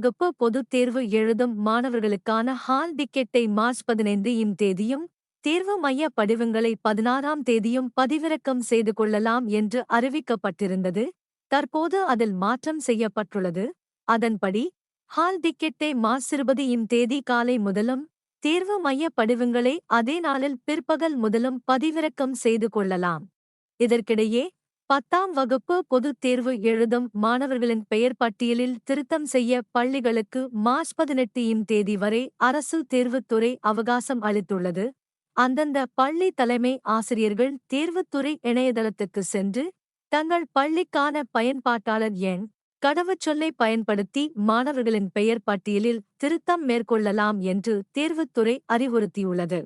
வகுப்பு பொதுத் தேர்வு எழுதும் மாணவர்களுக்கான ஹால் டிக்கெட்டை மார்ச் பதினைந்து இம் தேதியும் தேர்வு மைய படிவங்களை பதினாறாம் தேதியும் பதிவிறக்கம் செய்து கொள்ளலாம் என்று அறிவிக்கப்பட்டிருந்தது. தற்போது அதில் மாற்றம் செய்யப்பட்டுள்ளது. அதன்படி ஹால் டிக்கெட்டை மார்ச் இருபது இம் தேதி காலை முதலும் தேர்வு மைய படிவங்களை அதே நாளில் பிற்பகல் முதலும் பதிவிறக்கம் செய்து கொள்ளலாம். இதற்கிடையே பத்தாம் வகுப்பு பொதுத் தேர்வு எழுதும் மாணவர்களின் பெயர் பட்டியலில் திருத்தம் செய்ய பள்ளிகளுக்கு மார்ச் பதினெட்டு இம் தேதி வரை அரசு தேர்வுத்துறை அவகாசம் அளித்துள்ளது. அந்தந்த பள்ளி தலைமை ஆசிரியர்கள் தேர்வுத்துறை இணையதளத்துக்கு சென்று தங்கள் பள்ளிக்கான பயன்பாட்டாளர் எண் கடவுச்சொல்லை பயன்படுத்தி மாணவர்களின் பெயர் பட்டியலில் திருத்தம் மேற்கொள்ளலாம் என்று தேர்வுத்துறை அறிவுறுத்தியுள்ளது.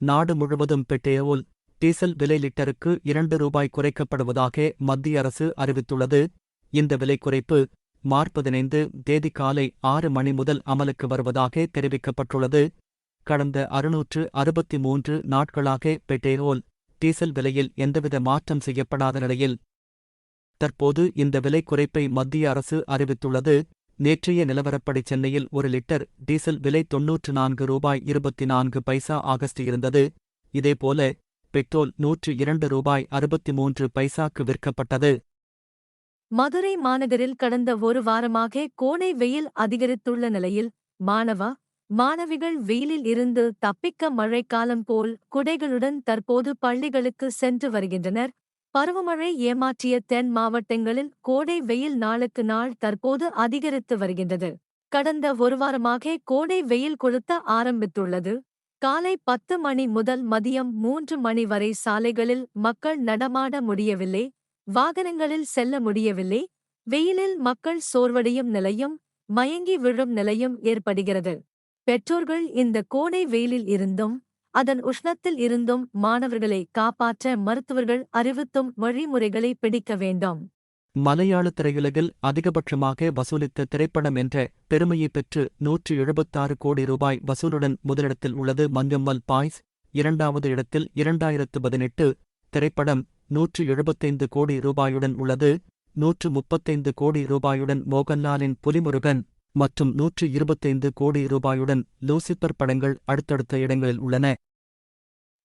நாடு முழுவதும் பெட்ரோல் டீசல் விலை லிட்டருக்கு இரண்டு ரூபாய் குறைக்கப்படுவதாக மத்திய அரசு அறிவித்துள்ளது. இந்த விலை குறைப்பு மார்ச் பதினைந்து தேதி காலை ஆறு மணி முதல் அமலுக்கு வருவதாக தெரிவிக்கப்பட்டுள்ளது. கடந்த அறுநூற்று அறுபத்தி மூன்று நாட்களாக பெட்ரோல் டீசல் விலையில் எந்தவித மாற்றம் செய்யப்படாத நிலையில் தற்போது இந்த விலை குறைப்பை மத்திய அரசு அறிவித்துள்ளது. நேற்றைய நிலவரப்படி சென்னையில் ஒரு லிட்டர் டீசல் விலை தொன்னூற்று நான்கு ரூபாய் இருபத்தி நான்கு பைசா ஆகஸ்ட் இருந்தது. இதேபோல பெட்ரோல் நூற்று இரண்டு ரூபாய் அறுபத்தி மூன்று பைசாக்கு விற்கப்பட்டது. மதுரை மாநகரில் கடந்த ஒரு வாரமாக கோடை வெயில் அதிகரித்துள்ள நிலையில் மாணவ மாணவிகள் வெயிலில் இருந்து தப்பிக்க மழைக்காலம் போல் குடைகளுடன் தற்போது பள்ளிகளுக்கு சென்று வருகின்றனர். பருவமழை ஏமாற்றிய தென் மாவட்டங்களில் கோடை வெயில் நாளுக்கு நாள் தற்போது அதிகரித்து வருகின்றது. கடந்த ஒரு வாரமாக கோடை வெயில் கொளுத்த ஆரம்பித்துள்ளது. காலை பத்து மணி முதல் மதியம் மூன்று மணி வரை சாலைகளில் மக்கள் நடமாட முடியவில்லை வாகனங்களில் செல்ல முடியவில்லை வெயிலில் மக்கள் சோர்வடையும் நிலையும் மயங்கி விழும் நிலையும் ஏற்படுகிறது. பெற்றோர்கள் இந்த கோடை வெயிலில் இருந்தும் அதன் உஷ்ணத்தில் இருந்தும் மாணவர்களை காப்பாற்ற மருத்துவர்கள் அறிவித்தும் வழிமுறைகளை பிடிக்க வேண்டும். மலையாள திரையுலகில் அதிகபட்சமாக வசூலித்த திரைப்படம் என்ற பெருமையை பெற்று நூற்று எழுபத்தாறு கோடி ரூபாய் வசூலுடன் முதலிடத்தில் உள்ளது மஞ்சம்மல் பாய்ஸ். இரண்டாவது இடத்தில் இரண்டாயிரத்து பதினெட்டு திரைப்படம் நூற்று எழுபத்தைந்து கோடி ரூபாயுடன் உள்ளது. நூற்று முப்பத்தைந்து கோடி ரூபாயுடன் மோகன்லாலின் புலிமுருகன் மற்றும் நூற்று இருபத்தைந்து கோடி ரூபாயுடன் லூசிபர் படங்கள் அடுத்தடுத்த இடங்களில் உள்ளன.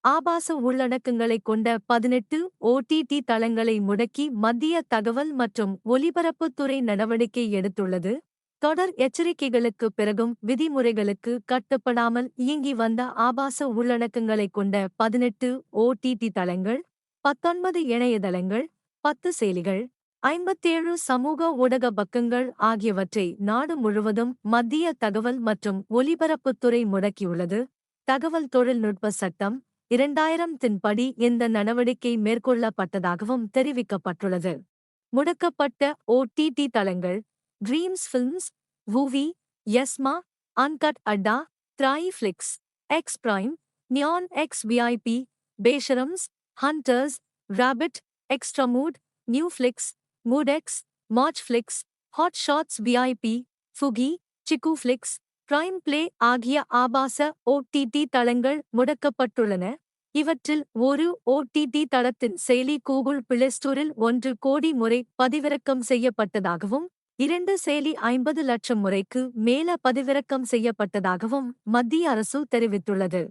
ஆபாச உள்ளடக்கங்களைக் கொண்ட பதினெட்டு ஓடிடி தளங்களை முடக்கி மத்திய தகவல் மற்றும் ஒலிபரப்புத்துறை நடவடிக்கை எடுத்துள்ளது. தொடர் எச்சரிக்கைகளுக்குப் பிறகும் விதிமுறைகளுக்கு கட்டுப்படாமல் இயங்கி வந்த ஆபாச உள்ளடக்கங்களைக் கொண்ட பதினெட்டு ஓடிடி தளங்கள் பத்தொன்பது இணையதளங்கள் பத்து செயலிகள் ஐம்பத்தேழு சமூக ஊடக பக்கங்கள் ஆகியவற்றை நாடு முழுவதும் மத்திய தகவல் மற்றும் ஒலிபரப்புத்துறை முடக்கியுள்ளது. தகவல் தொழில்நுட்ப சட்டம் இரண்டாயிரத்தின் படி இந்த நடவடிக்கை மேற்கொள்ளப்பட்டதாகவும் தெரிவிக்கப்பட்டுள்ளது. முடக்கப்பட்ட ஓடிடி தளங்கள் Dreams Films Voovi Yessma Uncut Adda Triflicks X Prime Neon X VIP Besharams Hunters Rabbit Xtramood Flix MoodX மார்ச்ஃபிளிக்ஸ் Hot Shots VIP Fugi Chikooflix Prime Play ஆகிய ஆபாச ஓடிடி தளங்கள் முடக்கப்பட்டுள்ளன. இவற்றில் ஒரு ஓடிடி தளத்தின் செயலி கூகுள் பிளேஸ்டோரில் ஒன்று கோடி முறை பதிவிறக்கம் செய்யப்பட்டதாகவும் இரண்டு செயலி ஐம்பது லட்சம் முறைக்கு மேல பதிவிறக்கம் செய்யப்பட்டதாகவும் மத்திய அரசு தெரிவித்துள்ளது.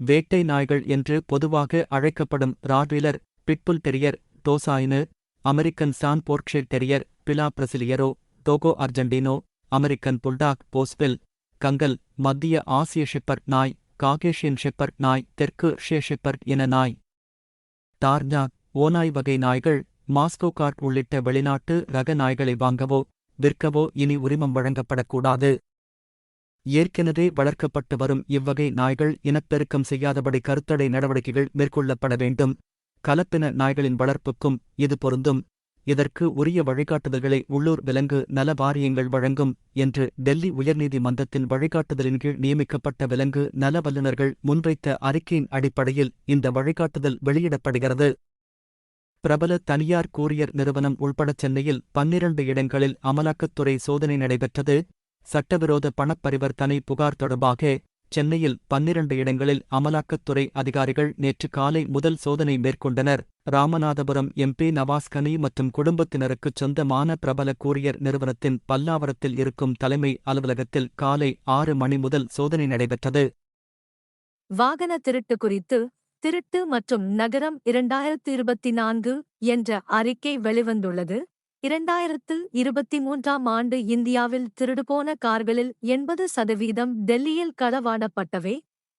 வேட்டை நாய்கள் என்று பொதுவாக அழைக்கப்படும் Rottweiler pitbull terrier Tosa Inu American San போர்க்ஷேர் terrier Fila Brasileiro Dogo Argentino American bulldog Boerboel Kangal மத்திய ஆசிய ஷிப்பர் நாய் காகேஷியன் ஷெப்பர்ட் நாய் தெற்கு ஷே ஷெப்பர்ட் என நாய். டார்ஜாக் ஓநாய் வகை நாய்கள் மாஸ்கோ கார்ட் உள்ளிட்ட வெளிநாட்டு ரக நாய்களை வாங்கவோ விற்கவோ இனி உரிமம் வழங்கப்படக்கூடாது. ஏற்கனவே வளர்க்கப்பட்டு வரும் இவ்வகை நாய்கள் இனப்பெருக்கம் செய்யாதபடி கருத்தடை நடவடிக்கைகள் மேற்கொள்ளப்பட வேண்டும். கலப்பின நாய்களின் வளர்ப்புக்கும் இது பொருந்தும். இதற்கு உரிய வழிகாட்டுதல்களை உள்ளூர் விலங்கு நல வாரியங்கள் வழங்கும் என்று டெல்லி உயர்நீதிமன்றத்தின் வழிகாட்டுதலின் கீழ் நியமிக்கப்பட்ட விலங்கு நல வல்லுநர்கள் முன்வைத்த அறிக்கையின் அடிப்படையில் இந்த வழிகாட்டுதல் வெளியிடப்படுகிறது. பிரபல தனியார் கூரியர் நிறுவனம் உள்பட சென்னையில் பன்னிரண்டு இடங்களில் அமலாக்கத்துறை சோதனை நடைபெற்றது. சட்டவிரோத பணப்பரிவர்த்தனை புகார் தொடர்பாக சென்னையில் பன்னிரண்டு இடங்களில் அமலாக்கத்துறை அதிகாரிகள் நேற்று காலை முதல் சோதனை மேற்கொண்டனர். ராமநாதபுரம் எம்பி நவாஸ்கனி மற்றும் குடும்பத்தினருக்குச் சொந்தமான பிரபல கூரியர் நிறுவனத்தின் பல்லாவரத்தில் இருக்கும் தலைமை அலுவலகத்தில் காலை ஆறு மணி முதல் சோதனை நடைபெற்றது. வாகன திருட்டு குறித்து திருட்டு மற்றும் நகரம் இரண்டாயிரத்து இருபத்தி நான்கு என்ற அறிக்கை வெளிவந்துள்ளது. இரண்டாயிரத்து இருபத்தி மூன்றாம் ஆண்டு இந்தியாவில் திருடுபோன கார்களில் எண்பது சதவீதம் டெல்லியில் களவாடப்பட்டவை.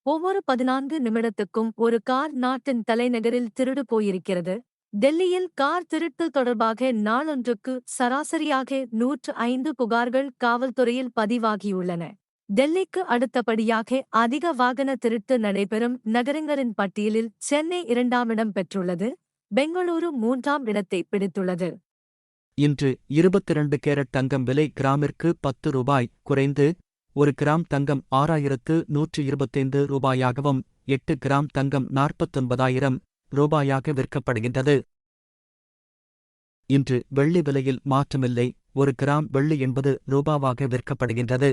ஒவ்வொரு பதினான்கு நிமிடத்துக்கும் ஒரு கார் நாட்டின் தலைநகரில் திருடு போயிருக்கிறது டெல்லியில் கார் திருட்டு தொடர்பாக நாளொன்றுக்கு சராசரியாக நூற்று ஐந்து புகார்கள் காவல்துறையில் பதிவாகியுள்ளன. டெல்லிக்கு அடுத்தபடியாக அதிக வாகன திருட்டு நடைபெறும் நகரங்களின் பட்டியலில் சென்னை இரண்டாம் இடம் பெற்றுள்ளது. பெங்களூரு மூன்றாம் இடத்தை பிடித்துள்ளது. இன்று இருபத்திரண்டு கேரட் தங்கம் விலை கிராமிற்கு பத்து ரூபாய் குறைந்து ஒரு கிராம் தங்கம் ஆறாயிரத்து நூற்று இருபத்தைந்து ரூபாயாகவும் எட்டு கிராம் தங்கம் நாற்பத்தொன்பதாயிரம் ரூபாயாக விற்கப்படுகின்றது. இன்று வெள்ளி விலையில் மாற்றமில்லை. ஒரு கிராம் வெள்ளி எண்பது ரூபாவாக விற்கப்படுகின்றது.